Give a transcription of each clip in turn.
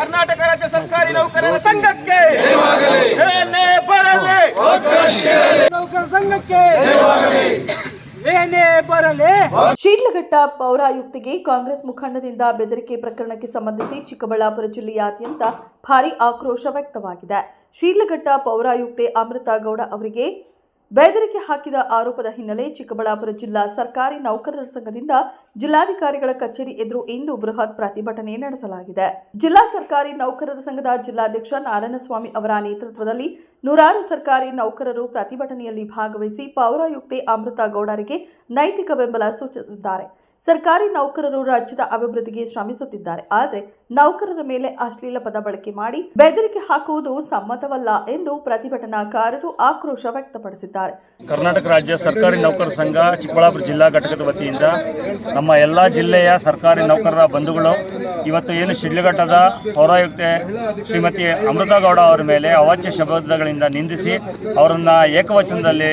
ಕರ್ನಾಟಕ ರಾಜ್ಯ ಸರ್ಕಾರಿ ನೌಕರರ ಸಂಘಕ್ಕೆ. ಬರಲಿ. ನೌಕರ ಸಂಘಕ್ಕೆ. ಪೌರಾಯುಕ್ತಿಗೆ ಕಾಂಗ್ರೆಸ್ ಮುಖಂಡರಿಂದ ಬೆದರಿಕೆ ಪ್ರಕರಣಕ್ಕೆ ಸಂಬಂಧಿಸಿ ಚಿಕ್ಕಬಳ್ಳಾಪುರ ಜಿಲ್ಲೆಯಾದ್ಯಂತ ಭಾರಿ ಆಕ್ರೋಶ ವ್ಯಕ್ತವಾಗಿದೆ. ಶೀಡ್ಲಘಟ್ಟ ಪೌರಾಯುಕ್ತೆ ಅಮೃತ ಗೌಡ ಅವರಿಗೆ ಬೆದರಿಕೆ ಹಾಕಿದ ಆರೋಪದ ಹಿನ್ನೆಲೆ ಚಿಕ್ಕಬಳ್ಳಾಪುರ ಜಿಲ್ಲಾ ಸರ್ಕಾರಿ ನೌಕರರ ಸಂಘದಿಂದ ಜಿಲ್ಲಾಧಿಕಾರಿಗಳ ಕಚೇರಿ ಎದುರು ಇಂದು ಬೃಹತ್ ಪ್ರತಿಭಟನೆ ನಡೆಸಲಾಗಿದೆ. ಜಿಲ್ಲಾ ಸರ್ಕಾರಿ ನೌಕರರ ಸಂಘದ ಜಿಲ್ಲಾಧ್ಯಕ್ಷ ನಾರಾಯಣಸ್ವಾಮಿ ಅವರ ನೇತೃತ್ವದಲ್ಲಿ ನೂರಾರು ಸರ್ಕಾರಿ ನೌಕರರು ಪ್ರತಿಭಟನೆಯಲ್ಲಿ ಭಾಗವಹಿಸಿ ಪೌರಾಯುಕ್ತೆ ಅಮೃತ ಗೌಡರಿಗೆ ನೈತಿಕ ಬೆಂಬಲ ಸೂಚಿಸಿದ್ದಾರೆ. ಸರ್ಕಾರಿ ನೌಕರರು ರಾಜ್ಯದ ಅಭಿವೃದ್ಧಿಗೆ ಶ್ರಮಿಸುತ್ತಿದ್ದಾರೆ. ಆದರೆ ನೌಕರರ ಮೇಲೆ ಅಶ್ಲೀಲ ಪದ ಬಳಕೆ ಮಾಡಿ ಬೆದರಿಕೆ ಹಾಕುವುದು ಸಮ್ಮತವಲ್ಲ ಎಂದು ಪ್ರತಿಭಟನಾಕಾರರು ಆಕ್ರೋಶ ವ್ಯಕ್ತಪಡಿಸಿದ್ದಾರೆ. ಕರ್ನಾಟಕ ರಾಜ್ಯ ಸರ್ಕಾರಿ ನೌಕರ ಸಂಘ ಚಿಕ್ಕಬಳ್ಳಾಪುರ ಜಿಲ್ಲಾ ಘಟಕದ ವತಿಯಿಂದ ನಮ್ಮ ಎಲ್ಲ ಜಿಲ್ಲೆಯ ಸರ್ಕಾರಿ ನೌಕರರ ಬಂಧುಗಳು, ಇವತ್ತು ಏನು ಶಿಡ್ಲಘಟ್ಟದ ಪೌರಾಯುಕ್ತೆ ಶ್ರೀಮತಿ ಅಮೃತಗೌಡ ಅವರ ಮೇಲೆ ಅವಾಚ್ಯ ಶಬ್ದಗಳಿಂದ ನಿಂದಿಸಿ ಅವರನ್ನು ಏಕವಚನದಲ್ಲಿ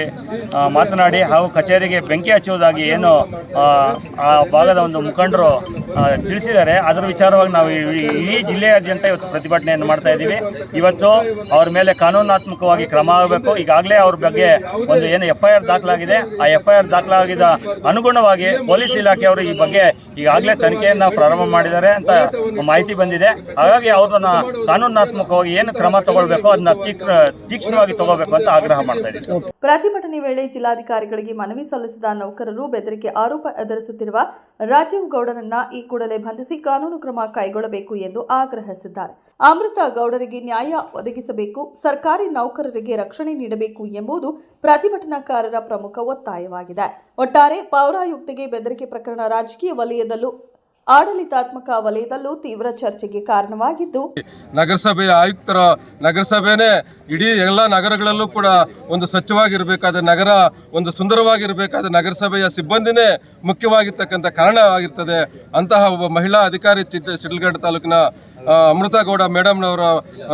ಮಾತನಾಡಿ ಹಾಗೂ ಕಚೇರಿಗೆ ಬೆಂಕಿ ಹಚ್ಚುವುದಾಗಿ ಏನು ಭಾಗದ ಒಂದು ಮುಖಂಡರು ತಿಳಿಸಿದ್ದಾರೆ. ಅದರ ವಿಚಾರವಾಗಿ ನಾವು ಈ ಜಿಲ್ಲೆಯಾದ್ಯಂತ ಇವತ್ತು ಪ್ರತಿಭಟನೆಯನ್ನು ಮಾಡ್ತಾ ಇದ್ದೀವಿ. ಇವತ್ತು ಅವ್ರ ಮೇಲೆ ಕಾನೂನಾತ್ಮಕವಾಗಿ ಕ್ರಮ ಆಗಬೇಕು. ಈಗಾಗಲೇ ಅವ್ರ ಬಗ್ಗೆ ಒಂದು ಏನು ಎಫ್ ಐ ಆರ್ ದಾಖಲಾಗಿದೆ. ಆ ಎಫ್ ಐ ಆರ್ ದಾಖಲಾಗಿದ ಅನುಗುಣವಾಗಿ ಪೊಲೀಸ್ ಇಲಾಖೆಯವರು ಈ ಬಗ್ಗೆ ಈಗಾಗಲೇ ತನಿಖೆಯನ್ನು ಪ್ರಾರಂಭ ಮಾಡಿದ್ದಾರೆ ಅಂತ ಮಾಹಿತಿ ಬಂದಿದೆ. ಹಾಗಾಗಿ ಅವ್ರನ್ನ ಕಾನೂನಾತ್ಮಕವಾಗಿ ಏನು ಕ್ರಮ ತಗೊಳ್ಬೇಕು, ಅದನ್ನ ತೀಕ್ಷ್ಣ, ತೀಕ್ಷ್ಣವಾಗಿ ತಗೋಬೇಕು ಅಂತ ಆಗ್ರಹ ಮಾಡ್ತಾ ಇದ್ದೀವಿ ಪ್ರತಿಭಟನೆ ವೇಳೆ ಜಿಲ್ಲಾಧಿಕಾರಿಗಳಿಗೆ ಮನವಿ ಸಲ್ಲಿಸಿದ ನೌಕರರು ಬೆದರಿಕೆ ಆರೋಪ ಎದುರಿಸುತ್ತಿರುವ ರಾಜೀವ್ ಗೌಡರನ್ನ ಈ ಕೂಡಲೇ ಬಂಧಿಸಿ ಕಾನೂನು ಕ್ರಮ ಕೈಗೊಳ್ಳಬೇಕು ಎಂದು ಆಗ್ರಹಿಸಿದ್ದಾರೆ. ಅಮೃತ ಗೌಡರಿಗೆ ನ್ಯಾಯ ಒದಗಿಸಬೇಕು, ಸರ್ಕಾರಿ ನೌಕರರಿಗೆ ರಕ್ಷಣೆ ನೀಡಬೇಕು ಎಂಬುದು ಪ್ರತಿಭಟನಾಕಾರರ ಪ್ರಮುಖ ಒತ್ತಾಯವಾಗಿದೆ. ಒಟ್ಟಾರೆ ಪೌರಾಯುಕ್ತಿಗೆ ಬೆದರಿಕೆ ಪ್ರಕರಣ ರಾಜಕೀಯ ವಲಯದಲ್ಲೂ ಆಡಳಿತಾತ್ಮಕ ವಲಯದಲ್ಲೂ ತೀವ್ರ ಚರ್ಚೆಗೆ ಕಾರಣವಾಗಿದ್ದು, ನಗರಸಭೆಯ ಆಯುಕ್ತರ ನಗರಸಭೆನೇ ಇಡೀ ಎಲ್ಲ ನಗರಗಳಲ್ಲೂ ಕೂಡ ಒಂದು ಸ್ವಚ್ಛವಾಗಿರಬೇಕಾದ ನಗರ, ಒಂದು ಸುಂದರವಾಗಿರಬೇಕಾದ ನಗರಸಭೆಯ ಸಿಬ್ಬಂದಿನೇ ಮುಖ್ಯವಾಗಿರ್ತಕ್ಕಂಥ ಕಾರಣವಾಗಿರ್ತದೆ. ಅಂತಹ ಒಬ್ಬ ಮಹಿಳಾ ಅಧಿಕಾರಿ ಚಿತ್ರ ಶಿಡ್ಲಘಟ್ಟ ತಾಲೂಕಿನ ಅಮೃತಗೌಡ ಮೇಡಮ್ನವರ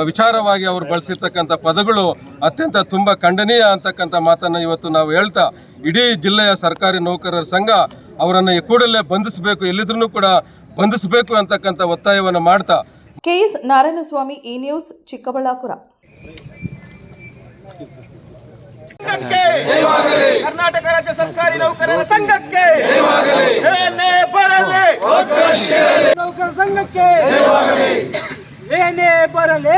ವಿಚಾರವಾಗಿ ಅವರು ಬಳಸಿರ್ತಕ್ಕಂಥ ಪದಗಳು ಅತ್ಯಂತ ತುಂಬ ಖಂಡನೀಯ ಅಂತಕ್ಕಂಥ ಮಾತನ್ನು ಇವತ್ತು ನಾವು ಹೇಳ್ತಾ ಇಡೀ ಜಿಲ್ಲೆಯ ಸರ್ಕಾರಿ ನೌಕರರ ಸಂಘ ಅವರನ್ನು ಕೂಡಲೇ ಬಂಧಿಸಬೇಕು ಎಲ್ಲಿದ್ರೂ ಕೂಡ ಬಂಧಿಸಬೇಕು ಅಂತಕ್ಕಂಥ ಒತ್ತಾಯವನ್ನು ಮಾಡ್ತಾ. ಕೆಎಸ್ ನಾರಾಯಣಸ್ವಾಮಿ ಈ ನ್ಯೂಸ್ ಚಿಕ್ಕಬಳ್ಳಾಪುರ. ಕರ್ನಾಟಕ ರಾಜ್ಯ ಸರ್ಕಾರಿ ನೌಕರರ ಸಂಘಕ್ಕೆ ಏನೇ ಬರಲಿ ನೌಕರ ಸಂಘಕ್ಕೆ ಏನೇ ಬರಲಿ